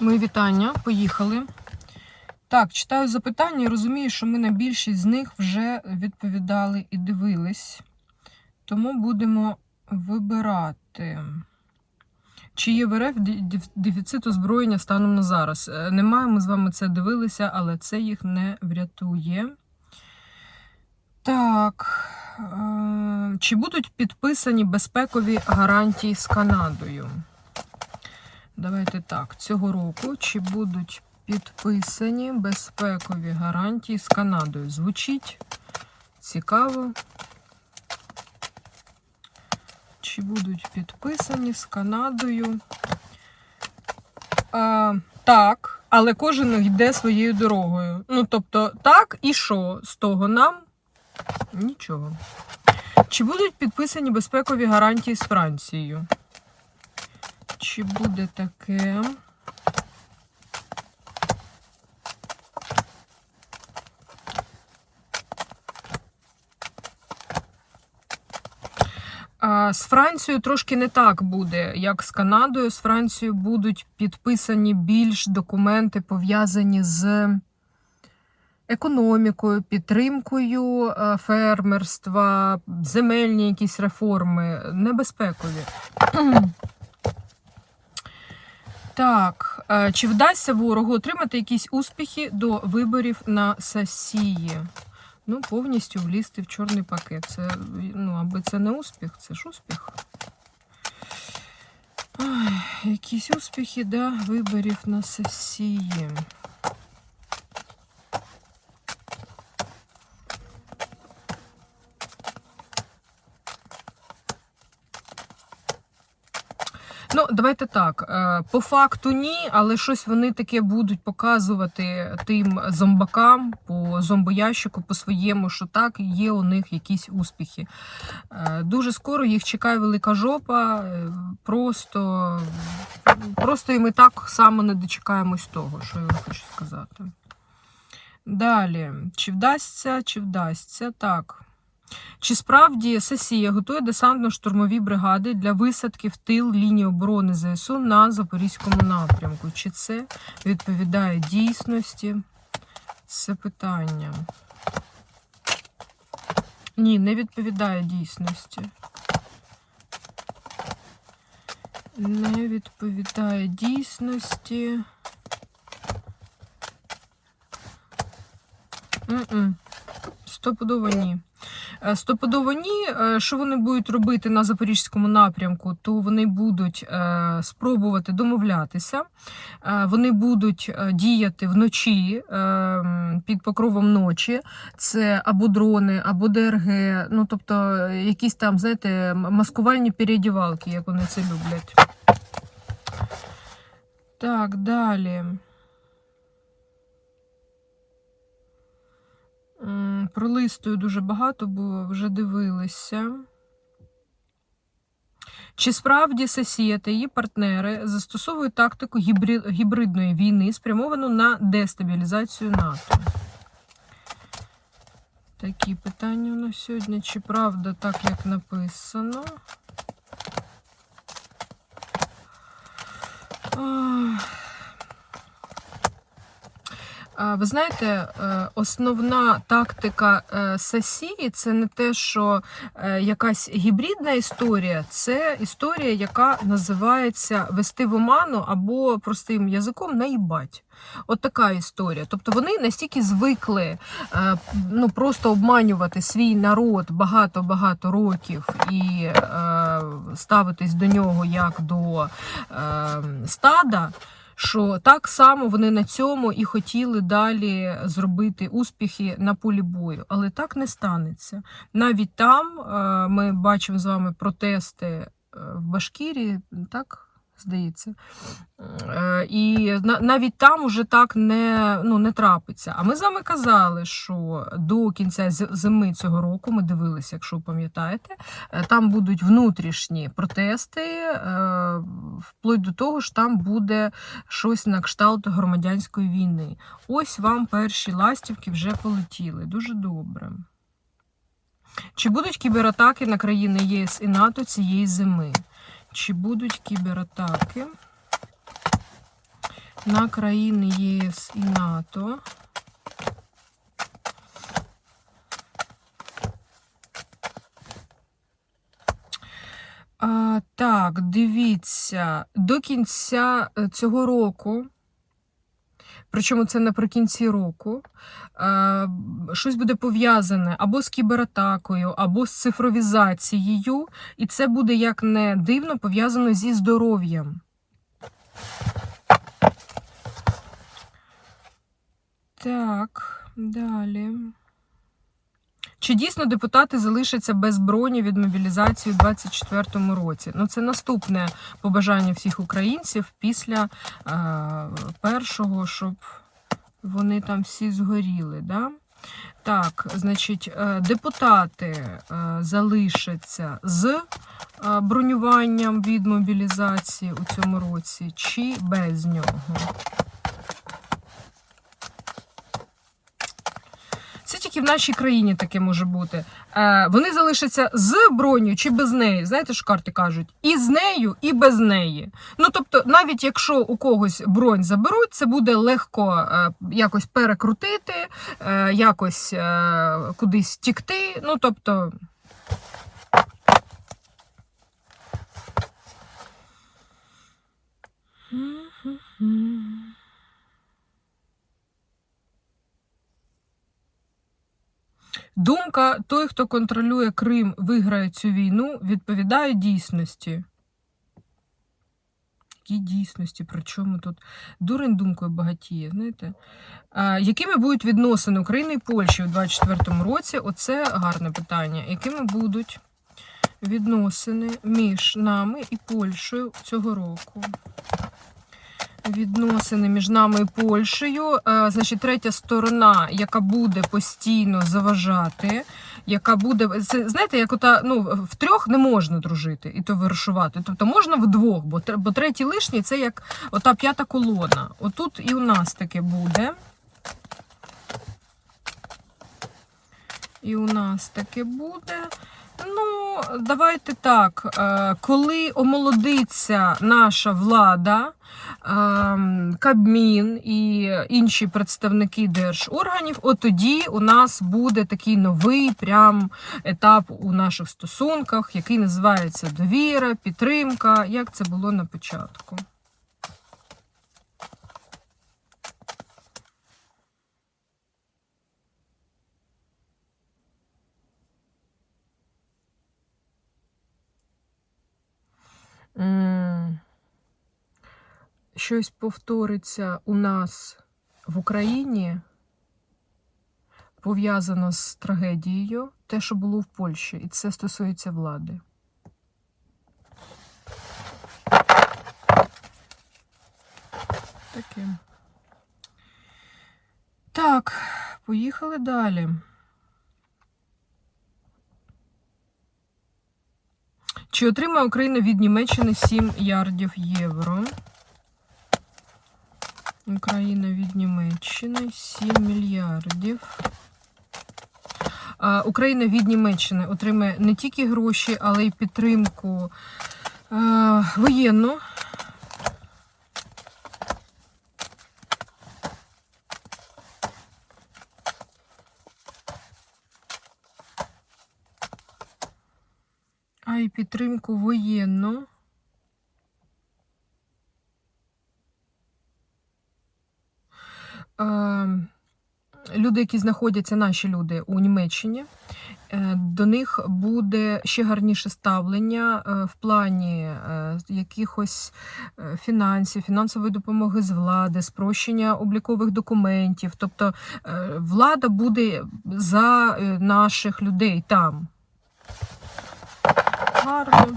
Мої вітання, поїхали. Так, читаю запитання і розумію, що ми на більшість з них вже відповідали і дивились. Тому будемо вибирати. Чи є в РФ дефіцит озброєння станом на зараз? Е, Немає, ми з вами це дивилися, але це їх не врятує. Так. е, Чи будуть підписані безпекові гарантії з Канадою? Давайте так, цього року чи будуть підписані безпекові гарантії з Канадою? Звучить цікаво. Чи будуть підписані з Канадою? А, так, але кожен йде своєю дорогою. Ну, тобто, так, і що з того нам? Нічого. Чи будуть підписані безпекові гарантії з Францією? Чи буде таке? З Францією трошки не так буде, як з Канадою. З Францією будуть підписані більш документи, пов'язані з економікою, підтримкою е, фермерства, земельні якісь реформи, небезпекові. Так, е, чи вдасться ворогу отримати якісь успіхи до виборів на сесії? Ну, повністю влізти в чорний пакет. Це, ну, аби це не успіх, це ж успіх. Ой, якісь успіхи до виборів на сесії. Ну, давайте так. е, По факту ні, але щось вони таке будуть показувати тим зомбакам по зомбоящику, по своєму, що так, є у них якісь успіхи. Е, Дуже скоро їх чекає велика жопа. е, Просто, просто і ми так само не дочекаємось того, що я вам хочу сказати. Далі, чи вдасться, чи вдасться? Так. Чи справді сесія готує десантно-штурмові бригади для висадки в тил лінії оборони ЗСУ на Запорізькому напрямку? Чи це відповідає дійсності? Це питання. Ні, не відповідає дійсності. Не відповідає дійсності. Стопудово ні. Е, Стопудово ні. Е, Що вони будуть робити на запорізькому напрямку, то вони будуть е, спробувати домовлятися. Вони будуть діяти вночі під покровом ночі. Це або дрони, або ДРГ. Ну тобто якісь там, знаєте, маскувальні переодівалки, як вони це люблять. Так, далі. Пролистую дуже багато, бо вже дивилися. Чи справді Сесія та її партнери застосовують тактику гібридної війни, спрямовану на дестабілізацію НАТО? Такі питання у нас сьогодні. Чи правда так, як написано? Ах. А, Ви знаєте, е, основна тактика е, Сасії це не те, що е, якась гібридна історія, це історія, яка називається вести в оману або простим язиком наїбать. От така історія. Тобто вони настільки звикли ну, просто обманювати свій народ багато-багато років і ставитись до нього як до стада що так само вони на цьому і хотіли далі зробити успіхи на полі бою, але так не станеться. Навіть там е, ми бачимо з вами протести е, в Башкірії, так здається. Е, І навіть там уже так не, ну, не трапиться. А ми з вами казали, що до кінця зими цього року ми дивилися, якщо пам'ятаєте, е, там будуть внутрішні протести, е, вплоть до того, що там буде щось на кшталт громадянської війни. Ось вам перші ластівки вже полетіли. Дуже добре. Чи будуть кібератаки на країни ЄС і НАТО цієї зими? Чи будуть кібератаки на країни ЄС і НАТО. А, так, дивіться, до кінця е, цього року, причому це наприкінці року, е, щось буде пов'язане або з кібератакою, або з цифровізацією, і це буде, як не дивно, пов'язано зі здоров'ям. Так, далі. Чи дійсно депутати залишаться без броні від мобілізації у 2024 році? Ну, це наступне побажання всіх українців після е, першого, щоб вони там всі згоріли. Да? Так, значить, е, депутати е, залишаться з е, бронюванням від мобілізації у цьому році, чи без нього? Тільки в нашій країні таке може бути. Е, вони залишаться з броню чи без неї. Знаєте, що карти кажуть? І з нею, і без неї. Ну тобто, навіть якщо у когось бронь заберуть, це буде легко е, якось перекрутити, е, якось е, кудись тікти. Ну тобто. Думка той, хто контролює Крим, виграє цю війну, відповідає дійсності. Які дійсності? При чому тут? Дурень думкою багатіє, знаєте? А, якими будуть відносини України і Польщі у 2024 році? Оце гарне питання. Якими будуть відносини між нами і Польщею цього року? Відносини між нами і Польщею. Е, Значить, третя сторона, яка буде постійно заважати, яка буде. Це знаєте, як ота ну в трьох не можна дружити і то вирішувати. Тобто можна вдвох, бо бо третій лишній це як ота п'ята колона. Отут і у нас таке буде. І у нас таке буде. Ну, давайте так. е, Коли омолодиться наша влада, ем, Кабмін і інші представники держорганів, от тоді у нас буде такий новий прям етап у наших стосунках, який називається довіра, підтримка, як це було на початку. Щось повториться у нас в Україні, пов'язано з трагедією, те, що було в Польщі, і це стосується влади. Таке. Так, поїхали далі. Чи отримає Україна від Німеччини 7 ярдів євро? Україна від Німеччини 7 мільярдів. Україна від Німеччини отримає не тільки гроші, але й підтримку воєнну. Підтримку воєнну. Е, Люди, які знаходяться, наші люди у Німеччині, е, до них буде ще гарніше ставлення е, в плані якихось фінансів, фінансової допомоги з влади, спрощення облікових документів. Тобто влада буде за наших людей там. Гарно.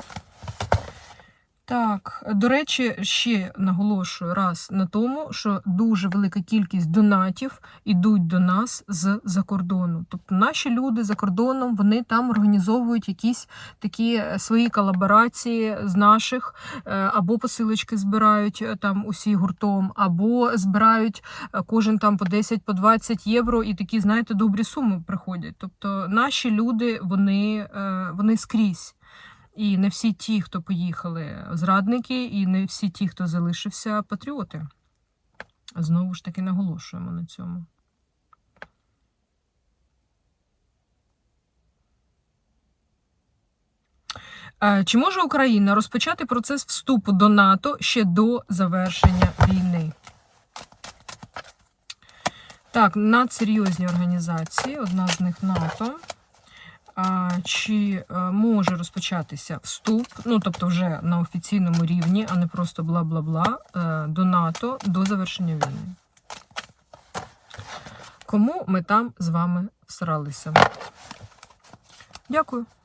Так, до речі, ще наголошую раз на тому, що дуже велика кількість донатів ідуть до нас з-за кордону. Тобто наші люди за кордоном вони там організовують якісь такі е, свої колаборації з наших, е, або посилочки збирають е, там усі гуртом, або збирають кожен там по 10 по 20 євро, і такі, знаєте, добрі суми приходять. Тобто наші люди вони, вони скрізь. І не всі ті, хто поїхали, зрадники, і не всі ті, хто залишився, патріоти. Знову ж таки наголошуємо на цьому. Чи може Україна розпочати процес вступу до НАТО ще до завершення війни? Так, надсерйозні організації, одна з них НАТО. Чи е, може розпочатися вступ, ну тобто вже на офіційному рівні, а не просто бла-бла-бла, е, до НАТО до завершення війни? Кому ми там з вами всралися? Дякую.